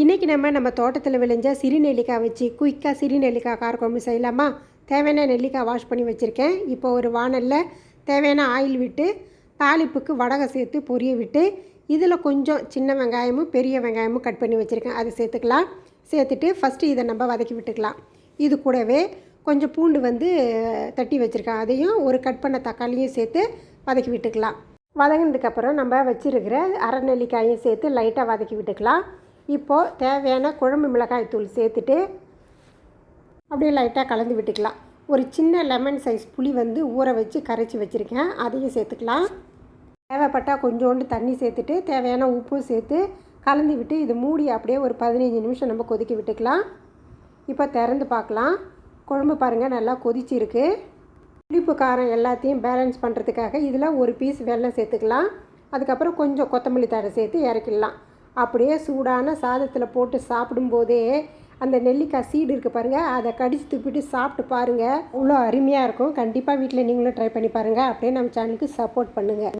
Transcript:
இன்றைக்கி நம்ம நம்ம தோட்டத்தில் விளைஞ்ச சிறு நெல்லிக்காய் வச்சு குயிக்காக சிறு நெல்லிக்காய் காரக்குழம்பு செய்யலாமா? தேவையான நெல்லிக்காய் வாஷ் பண்ணி வச்சுருக்கேன். இப்போ ஒரு வானலில் தேவையான ஆயில் விட்டு தாளிப்புக்கு வடகை சேர்த்து பொரிய விட்டு இதில் கொஞ்சம் சின்ன வெங்காயமும் பெரிய வெங்காயமும் கட் பண்ணி வச்சுருக்கேன். அதை சேர்த்துக்கலாம். சேர்த்துட்டு ஃபஸ்ட்டு இதை நம்ம வதக்கி விட்டுக்கலாம். இது கூடவே கொஞ்சம் பூண்டு வந்து தட்டி வச்சுருக்கேன். அதையும் ஒரு கட் பண்ண தக்காளியும் சேர்த்து வதக்கி விட்டுக்கலாம். வதங்கினதுக்கப்புறம் நம்ம வச்சுருக்கிற அரை நெல்லிக்காயும் சேர்த்து லைட்டாக வதக்கி விட்டுக்கலாம். இப்போது தேவையான குழம்பு மிளகாய் தூள் சேர்த்துட்டு அப்படியே லைட்டாக கலந்து விட்டுக்கலாம். ஒரு சின்ன லெமன் சைஸ் புளி வந்து ஊற வச்சு கரைச்சி வச்சுருக்கேன். அதையும் சேர்த்துக்கலாம். தேவைப்பட்டால் கொஞ்சோண்டு தண்ணி சேர்த்துட்டு தேவையான உப்பும் சேர்த்து கலந்து விட்டு இது மூடி அப்படியே ஒரு பதினஞ்சு நிமிஷம் நம்ம கொதிக்க விட்டுக்கலாம். இப்போ திறந்து பார்க்கலாம். குழம்பு பாருங்கள் நல்லா கொதிச்சிருக்கு. புளிப்பு காரம் எல்லாத்தையும் பேலன்ஸ் பண்ணுறதுக்காக இதில் ஒரு பீஸ் வெள்ளம் சேர்த்துக்கலாம். அதுக்கப்புறம் கொஞ்சம் கொத்தமல்லி தழை சேர்த்து இறக்கிடலாம். அப்படியே சூடான சாதத்தில் போட்டு சாப்பிடும்போதே அந்த நெல்லிக்காய் சீடு இருக்குது பாருங்கள் அதை கடிச்சு துப்பிட்டு சாப்பிட்டு பாருங்கள் அவ்வளோ அருமையாக இருக்கும். கண்டிப்பாக வீட்டில் நீங்களும் ட்ரை பண்ணி பாருங்கள் அப்படியே நம்ம சேனலுக்கு சப்போர்ட் பண்ணுங்கள்